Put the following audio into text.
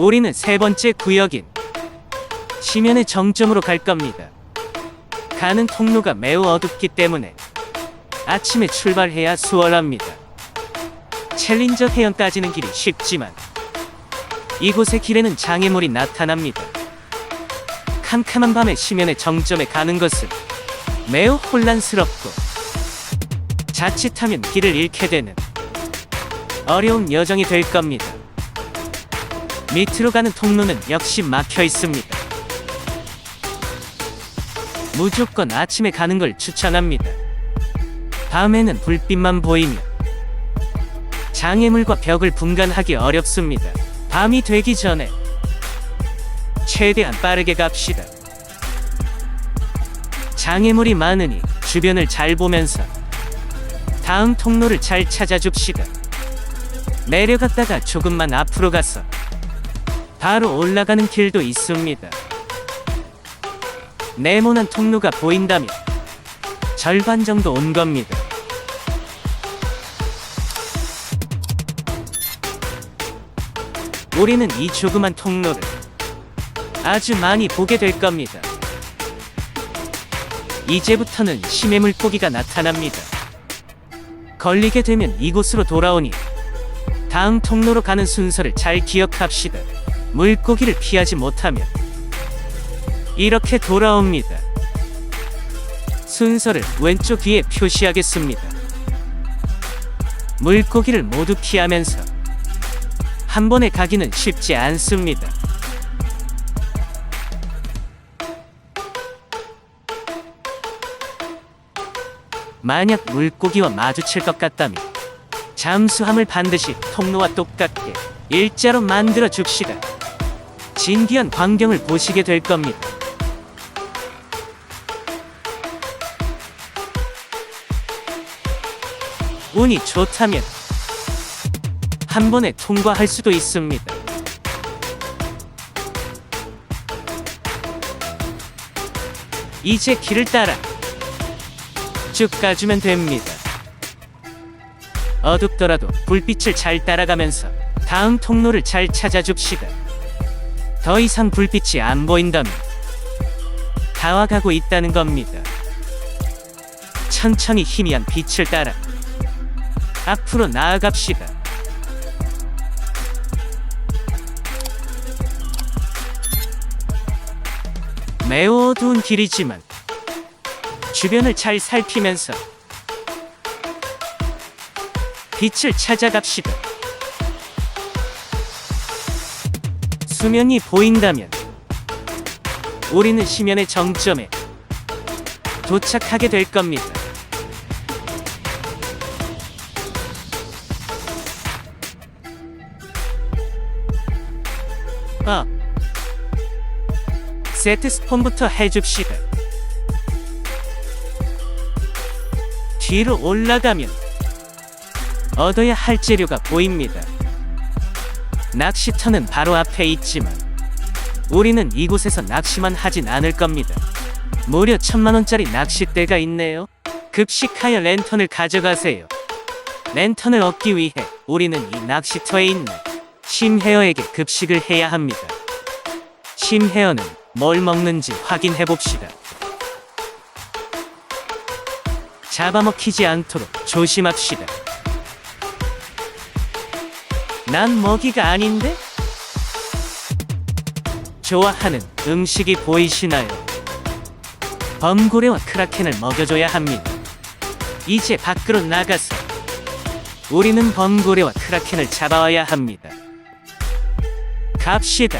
우리는 세 번째 구역인 심연의 정점으로 갈 겁니다. 가는 통로가 매우 어둡기 때문에 아침에 출발해야 수월합니다. 챌린저 해연까지는 길이 쉽지만 이곳의 길에는 장애물이 나타납니다. 캄캄한 밤에 심연의 정점에 가는 것은 매우 혼란스럽고 자칫하면 길을 잃게 되는 어려운 여정이 될 겁니다. 밑으로 가는 통로는 역시 막혀 있습니다. 무조건 아침에 가는 걸 추천합니다. 밤에는 불빛만 보이며 장애물과 벽을 분간하기 어렵습니다. 밤이 되기 전에 최대한 빠르게 갑시다. 장애물이 많으니 주변을 잘 보면서 다음 통로를 잘 찾아줍시다. 내려갔다가 조금만 앞으로 가서 바로 올라가는 길도 있습니다. 네모난 통로가 보인다면 절반 정도 온 겁니다. 우리는 이 조그만 통로를 아주 많이 보게 될 겁니다. 이제부터는 심해 물고기가 나타납니다. 걸리게 되면 이곳으로 돌아오니 다음 통로로 가는 순서를 잘 기억합시다. 물고기를 피하지 못하면 이렇게 돌아옵니다. 순서를 왼쪽 위에 표시하겠습니다. 물고기를 모두 피하면서 한 번에 가기는 쉽지 않습니다. 만약 물고기와 마주칠 것 같다면 잠수함을 반드시 통로와 똑같게 일자로 만들어 줍시다. 진기한 광경을 보시게 될 겁니다. 운이 좋다면 한 번에 통과할 수도 있습니다. 이제 길을 따라 쭉 가주면 됩니다. 어둡더라도 불빛을 잘 따라가면서 다음 통로를 잘 찾아줍시다. 더 이상 불빛이 안 보인다면 다 와가고 있다는 겁니다. 천천히 희미한 빛을 따라 앞으로 나아갑시다. 매우 어두운 길이지만 주변을 잘 살피면서 빛을 찾아갑시다. 수면이 보인다면 우리는 심연의 정점에 도착하게 될 겁니다. 아, 세트 스폰부터 해줍시다. 뒤로 올라가면 얻어야 할 재료가 보입니다. 낚시터는 바로 앞에 있지만 우리는 이곳에서 낚시만 하진 않을 겁니다. 무려 천만원짜리 낚싯대가 있네요. 급식하여 랜턴을 가져가세요. 랜턴을 얻기 위해 우리는 이 낚시터에 있는 심헤어에게 급식을 해야 합니다. 심헤어는 뭘 먹는지 확인해 봅시다. 잡아먹히지 않도록 조심합시다. 난 먹이가 아닌데? 좋아하는 음식이 보이시나요? 범고래와 크라켄을 먹여줘야 합니다. 이제 밖으로 나가서 우리는 범고래와 크라켄을 잡아와야 합니다. 갑시다.